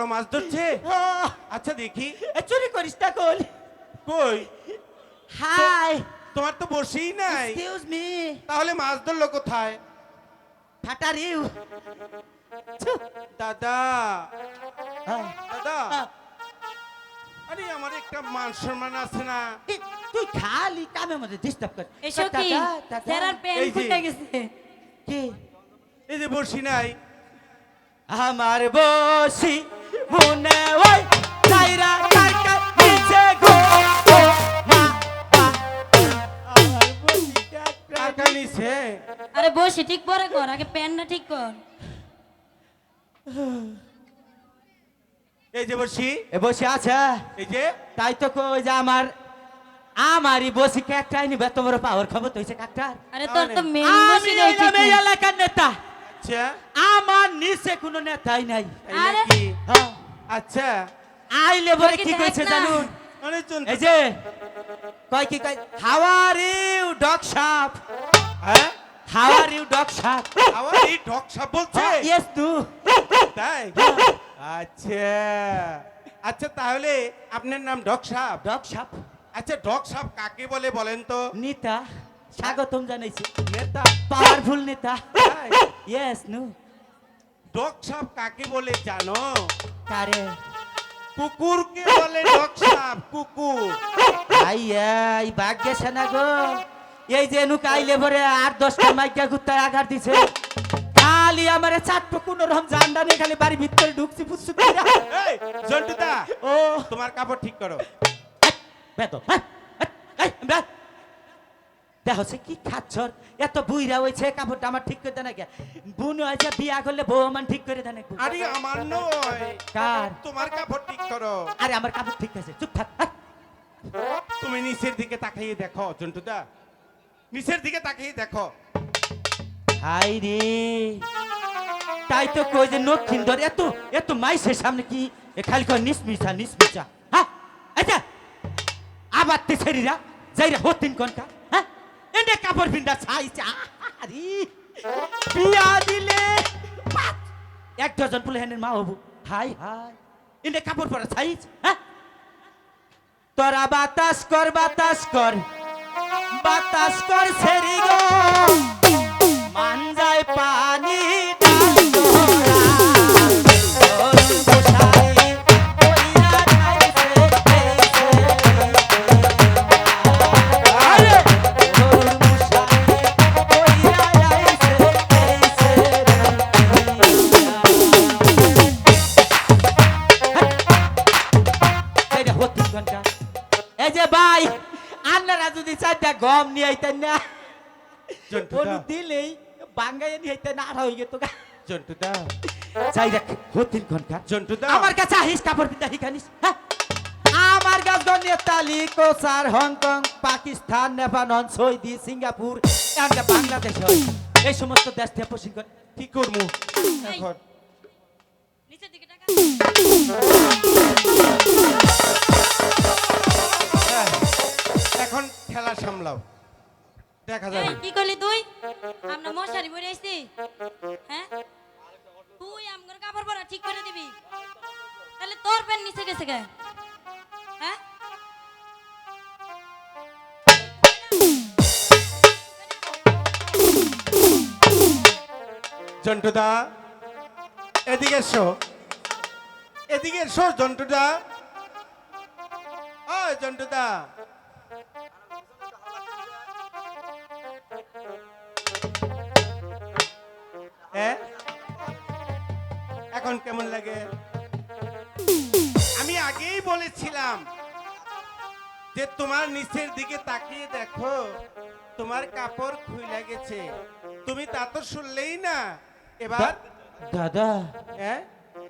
বড় মাছ ধরছে? আচ্ছা দেখি। চুরি করিস না কোল কই? হাই। তোমার তো বসেই নাই। এক্সকিউজ মি তাহলে মাছ ধরলো কোথায়? ফাটার ইউ দাদা। দাদা। আরে আমার একটা মান সম্মান আছে না। তুই খালি কামের মধ্যে ডিস্টার্ব কর। এসো কি? দাদা, দাদা, প্যান এই যে। ফুটে গেছে। কি? এই যে বসি নাই। আমার বসি আরে বসে ঠিক পরে কর আগে প্যানটা ঠিক কর। এই যে বসি। এ বসে আছে। এই যে? তাই তো কই যে আমার আমারই বসি ক্যাকটাই নিবে। তোমার পাওয়ার খবর হইছে ক্যাকটার আরে তোর তো মেন আমি বসি নেই হইলাম এই এলাকার নেতা। আচ্ছা। আমার নিচে কোনো নেতাই নাই। আরে। হ্যাঁ। আচ্ছা আইলে বলে তোকে কি কইছে। জানুন? এই যে কয় কি কয়? হাউ আর ইউ ডগ শাপ হ্যাঁ? হাউ আর ইউ ডগ শাপ আবার এই ঢক সাপ বলছে? ইয়েস তু তাই? আচ্ছা। আচ্ছা তাহলে আপনার নাম ডক সাপ? ডগ শাপ আচ্ছা ডক সাপ কাকে বলে বলেন তো? নেতা। স্বাগতম জানাইছি। নেতা। পাওয়ারফুল নেতা? ইয়েস নু ডক সাপ কাকে বলে জানো? কারে কুকুরকে বলে ডক সাপ কুকুর। আই এই ভাগ্যে সেনা গো। এই যে নু কাইলে ভরে আট দশটা মাইকা গুত্তায় আঘাত দিছে। খালি আমারে চারটো কোন রকম জানডা নেই খালি বাড়ি ভিতরে ঢুকছি ফুসু এই জন্টুদা ও। তোমার কাপড় ঠিক করো। বেতো দেখো সে কি খাচ্ছর? এত বুইরা হয়েছে কাপড়টা আমার ঠিক করে দেয় না বুন হয়েছে বিয়া করলে বউ আমার ঠিক করে দেয় না আরে আমার নয়। কার? তোমার কাপড় ঠিক করো। আরে আমার কাপড় ঠিক আছে চুপ থাক। তুমি নিচের দিকে তাকিয়ে দেখো জন্টুদা নিচের দিকে তাকিয়ে দেখো। হাই রে! তাই তো কই যে নক্ষিন্দর এত এত মাইসের সামনে কি এ খালি কয় নিসমিসা নিসমিসা হ্যাঁ আচ্ছা আবার তে ছেড়িরা যাইরা হতিন কোনটা এনে কাপড় পিন্ডা ছাইছে আরে বিয়া দিলে। এক ডজন পুলে হেনের মা হবু হাই হাই। এনে কাপড় পরা ছাইছ হ্যাঁ? তোরা বাতাস কর বাতাস কর। বাতাস কর ছেড়ি গো। মানজায় যদি গম নিয়ে আইতেন না। জন্টুদা দিলেই বাঙ্গাই নিয়ে আইতেন আর হয়ে যেত গা। জন্টুদা চাই দেখ হতিন ঘণ্টা জন্টুদা আমার কাছে আহিস কাপড় পিতা হিখানিস হ্যাঁ? আমার কাছে নেতালি কোসার Hong Kong Pakistan Nepal Saudi Singapore Bangladesh এই সমস্ত দেশ থেকে প্রশিক্ষণ কি করব এখন। নিচের দিকে টাকা এখন খেলা সামলাও। দেখা যাবে। কি করলি তুই? আমরা মশারি পরে আসছি হ্যাঁ? তুই আমগর কাপড় পরা ঠিক করে দিবি। তাহলে তোর প্যান নিচে গেছে কে? হ্যাঁ? জন্টুদা এদিকে এসো। এদিকে এসো জন্টুদা ও জন্টুদা এখন কেমন লাগে? আমি আগেই বলেছিলাম যে তোমার নিচের দিকে তাকিয়ে দেখো তোমার কাপড় খুইলা গেছে। তুমি তা তো শুনলেই না। এবার দাদা হ্যাঁ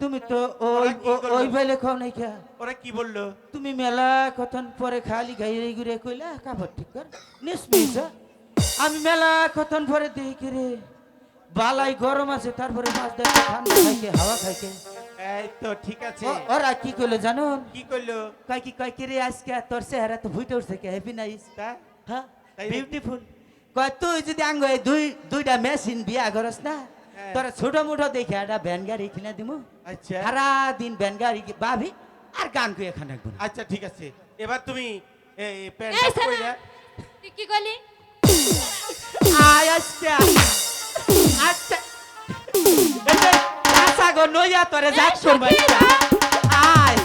তুমি তো ওই ওই বেলে খাও নাই খা। ওরা কি বলল? তুমি মেলা কতন পরে খালি গাইরে ঘুরে কইলা কাপড় ঠিক কর নিসমিস আমি মেলা কতন পরে দেখি রে। বালাই গরম আছে তারপরে মাছ দেখে ঠান্ডা খাইকে হাওয়া খাইকে। এই তো ঠিক আছে। ওরা কি করল জানো? কি করল? কয় কি কয় কি রে আজকে তোর চেহারা তো ফুটে উঠছে কে? হ্যাপি নাইস তা? হ্যাঁ? বিউটিফুল কয় তুই যদি আঙ্গ এই দুই দুইটা মেশিন বিয়া করস না হ্যাঁ। তোর ছোট মুঠো দেখে একটা ভ্যান গাড়ি কিনে দিমু। আচ্ছা। সারা দিন ভ্যান গাড়ি ভাবি আর গান কই এখানে একদম আচ্ছা ঠিক আছে। এবার তুমি এই তুই কি করলি? আয় আজকে। আচ্ছা। আশা গো নইয়া তোরে যাক সখী, আয়।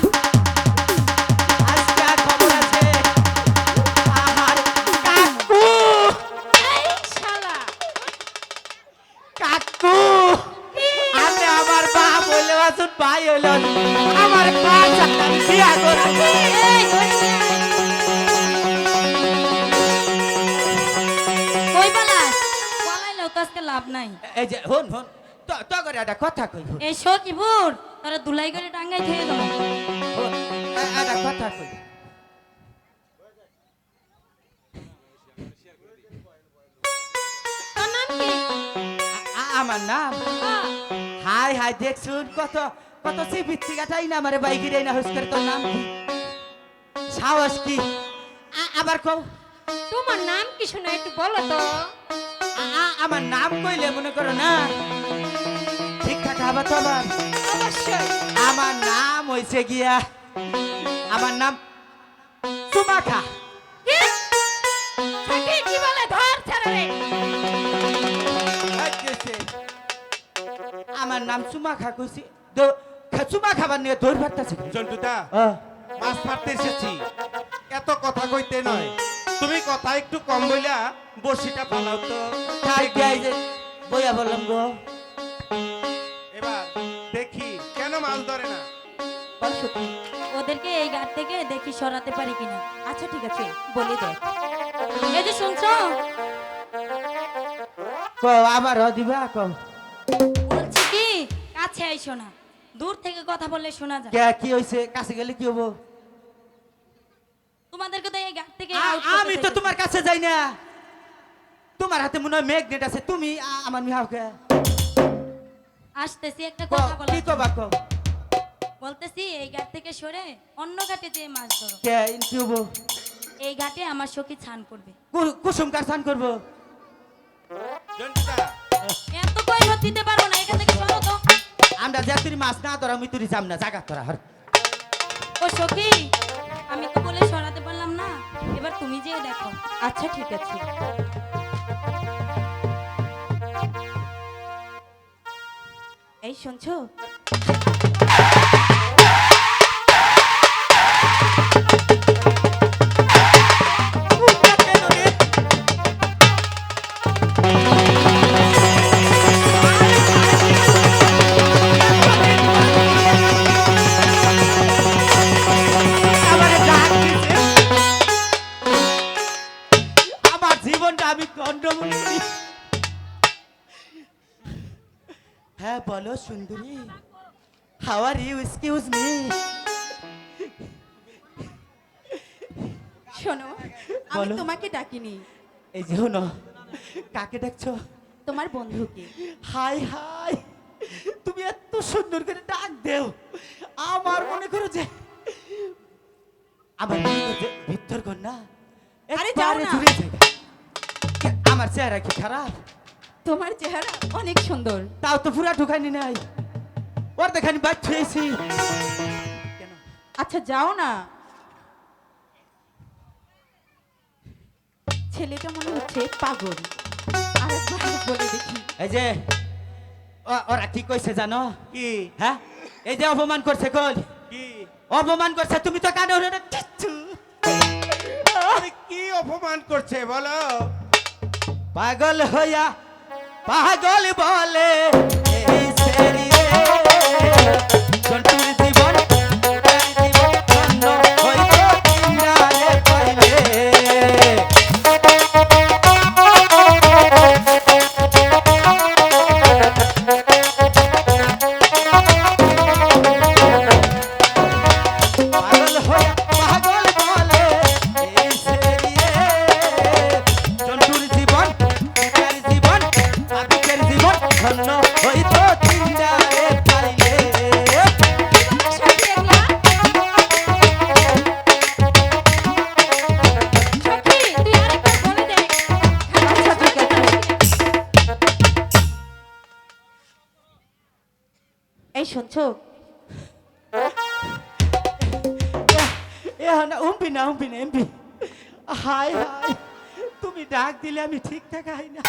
খবর আছে আমার লাভ নাই। এই যে হন হন তো তো করে একটা কথা কই এই সকিপুর তোরা দুলাই করে টাঙ্গাই থেকে এ- একটা কথা কই। আমার নাম। হাই হাই দেখছুন কত কত সে বিত্তিকাটাই না আমারে বাইকে দেয় না হুস করে তোর নাম কি? সাহস কি? আবার কও। তোমার নাম কি শোনা একটু বলো তো। আমার নাম কইলে মনে করো না? ঠিকঠাক হবে তো আমার নাম হইছে গিয়া আমার নাম সুমাখা। কি বলে ধর ছেড়ে আমার নাম সুমাখা কইছি। তো সুমা খাবার নিয়ে দৌড় ভাবতেছে জন্টুদা মাছ মারতে এসেছি। এত কথা কইতে নয়। তুমি কথা একটু কম বইলা বড়শিটা পালাও তো। খাই যাই যে বইয়া বললাম গো। এবার দেখি কেন মাছ ধরে না? ওদেরকে এই ঘাট থেকে দেখি সরাতে পারি কিনা। আচ্ছা ঠিক আছে বলে দেখ। এই যে শুনছো? ক আবার দিবা কও বলছি কি কাছে আইসো না। দূর থেকে কথা বললে শোনা যায়। কে কি হইছে? কাছে গেলে কি হব? তোমাদেরকে তো এই ঘাট থেকে আমি তো তোমার কাছে যাই না। তোমার হাতে মনে হয় ম্যাগনেট আছে তুমি আমার মিহাওকে। আসতেছি একটা কথা বলা কি কবা কও বলতেছি এই ঘাট থেকে সরে অন্য ঘাটে যেয়ে মাছ ধরো। কে ইন কি হব? এই ঘাটে আমার সখী ছান করবে। কুসুম কার করব? জন্টুদা। এত কৈফত দিতে পারো না এখান থেকে সরো তো। আমরা যা তুই মাছ না ধরা আমি তুই যাম না জাগা তোরা হর। ও সখী আমি তো বলে সরাতে না এবার তুমি যেয়ে দেখো। আচ্ছা ঠিক আছে। এই শুনছো? সুন্দরী। How are you excuse me শোনো আমি বলো। তোমাকে ডাকিনি। এই যে হনো কাকে দেখছ তোমার বন্ধুকে। Hi hi. তুমি এত সুন্দর করে ডাক দেও। আমার মনে করো যে আমার মনে করো যে ভিতর না আরে যাও একবারে না। জুড়ে আমার চেহারা কি খারাপ? তোমার চেহারা অনেক সুন্দর। তাও তো পুরা ঢুকাইনি নাই। ওর দেখানি ছুঁয়েছি। আচ্ছা যাও না। ছেলেটা মনে হচ্ছে পাগল। আরেকবার বলে দেখি। এই যে ও- ওরা কি কইছে জানো? কি? হ্যাঁ? এই যে অপমান করছে কল কি? অপমান করছে তুমি তো কানে হলো না কিচ্ছু কি অপমান করছে বলো? পাগল হইয়া পাগল বলে এই সেরি রে এ না উম্পি না এমপি হাই হাই তুমি ডাক দিলে আমি ঠিক থাকা হাই না।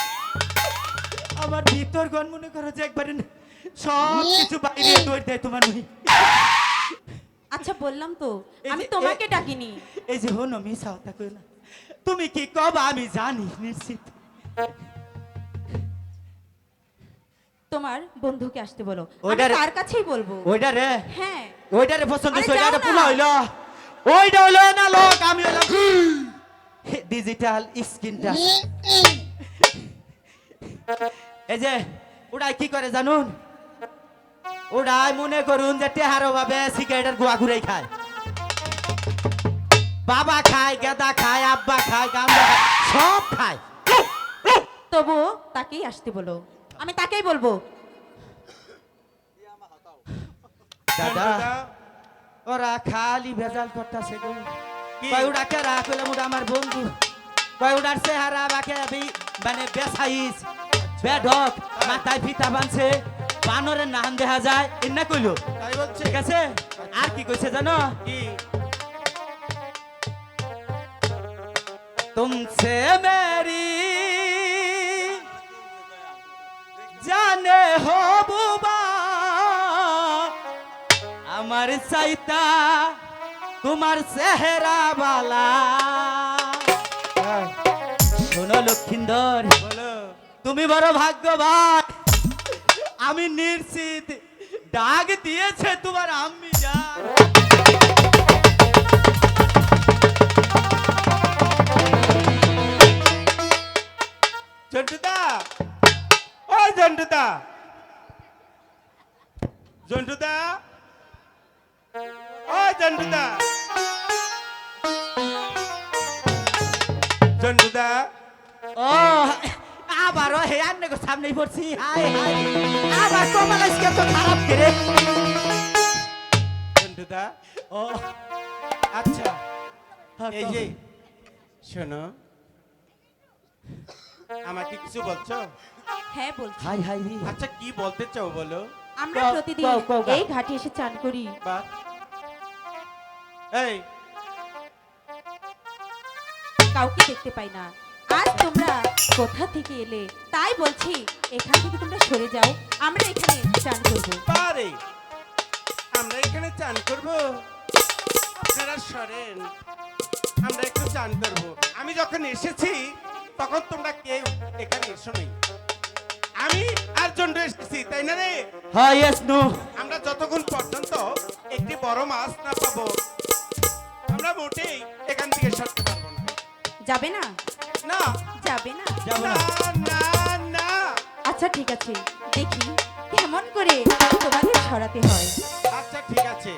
আমার ভিতর গণ মনে করো যে একবারে সব কিছু বাইরে দৌড় দেয় তোমার মুহি আচ্ছা বললাম তো আমি তোমাকে ডাকিনি। এই যে হনো মিশা হতা কই না। তুমি কি কবা আমি জানি নিশ্চিত। তোমার বন্ধুকে আসতে বলো। আমি ওইটারে- তার কাছেই বলব? ওইটা রে হ্যাঁ। ওইটারে পছন্দ ওইটা না। পুলা হইল। ওইটা হইল না লোক আমি হইলাম ডিজিটাল স্ক্রিন টাচ এই যে ওটাই কি করে জানুন? ওটাই মনে করুন যে টেহারো ভাবে সিগারেটের গোয়া ঘুরাই খায়। বাবা খায় গেদা খায় আব্বা খায় গামদা খায় সব খায়। তবু তাকেই আসতে বলো। আমি তাকেই বলব। দাদা ওরা খালি ভেজাল করতেছে গো কি? কয় ওটা কে রাখলাম ওটা আমার বন্ধু কয় ওটার চেহারা বাকে বি- মানে বেসাইজ বেঢক মাথায় ফিতা বানছে বানরের নাম দেখা যায় এনা কইলো তাই বলছে ঠিক আছে আর কি কইছে জানো কি तुमसे मेरी জানে হো বুবা আমার চাইতা তোমার চেহারা বালা। শোনো লক্ষিন্দর তুমি বড় ভাগ্যবান। আমি নিশ্চিত ডাক দিয়েছে তোমার আম্মি যান জন্টুদা ও জন্টুদা। জন্টুদা ও জন্টুদা জন্টুদা ও আবারও হে আন্নে সামনেই পড়ছি। হাই হাই আবার কপাল আজকে তো খারাপ করে জন্টুদা ও আচ্ছা হ্যাঁ, এই যে শোনো আমাকে কিছু বলছো? হ্যাঁ বলছি। হাই হাই আচ্ছা কি বলতে চাও বলো? আমরা প্রতিদিন। এই ঘাটে এসে চান করি। বা এই। কাউকে দেখতে পাই না। আজ তোমরা কোথা থেকে এলে? তাই বলছি এখান থেকে তোমরা সরে যাও। আমরা এখানে চান করব। পারে। আমরা এখানে চান করব। আপনারা সরেন। আমরা একটু চান করব। আমি যখন এসেছি তখন তোমরা কেউ এখানে এসো নাই। আমি আর জন্ড এসেছি তাই না রে? হ্যাঁ ইয়েস নো আমরা যতক্ষণ পর্যন্ত একটি বড় মাছ না পাবো আমরা মোটেই এখান থেকে সরতে পারব না। যাবে না? না। যাবে না? যাব না। না না আচ্ছা ঠিক আছে। দেখি কেমন করে তোমাদের সরাতে হয়। আচ্ছা ঠিক আছে।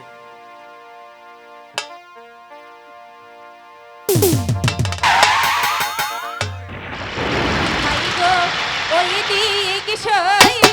ওই দিক সইরা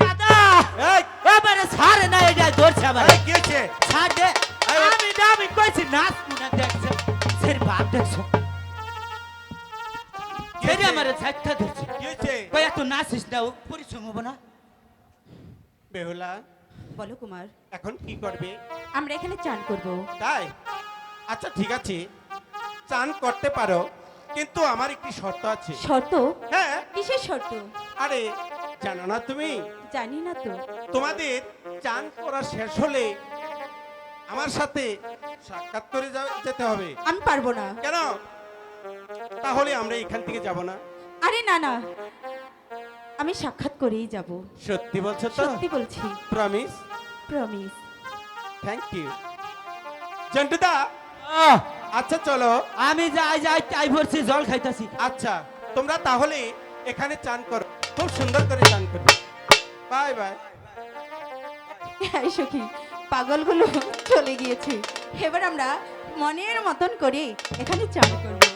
দাদা এই। এবারে ছাড়ে না এটা ধরছে আবার এই, কি হয়েছে ছাড়ে এই, আমি না আমি কইছি নাচ না দেখছে। সের বাপ দেখছ? সেরে আমার ছাইটটা ধরছে। কি কই এত নাচিস না পরিশ্রম হব না। বেহুলা। বলো কুমার। এখন কি করবে? আমরা এখানে চান করব। তাই? আচ্ছা ঠিক আছে। চান করতে পারো। কিন্তু আমার একটি শর্ত আছে। শর্ত? হ্যাঁ। কিসের শর্ত? আরে জানো না তুমি? জানি না তো। তোমাদের চান করা শেষ হলে আমার সাথে সাক্ষাৎ করে যেতে হবে। আমি পারব না। কেন? তাহলে আমরা এখান থেকে যাব না। আরে না না। আমি সাক্ষাৎ করেই যাব। সত্যি বলছো তো? সত্যি বলছি। প্রমিস প্রমিস থ্যাংক ইউ জন্টুদা আহ, আচ্ছা চলো। আমি যাই যাই তাই ভরছি জল খাইতাছি। আচ্ছা তোমরা তাহলে এখানে চান করো। খুব সুন্দর করে চান করো। Bye bye. হ্যাঁ সখী পাগলগুলো চলে গিয়েছে। এবার আমরা মনের মতন করে এখানে চান করব।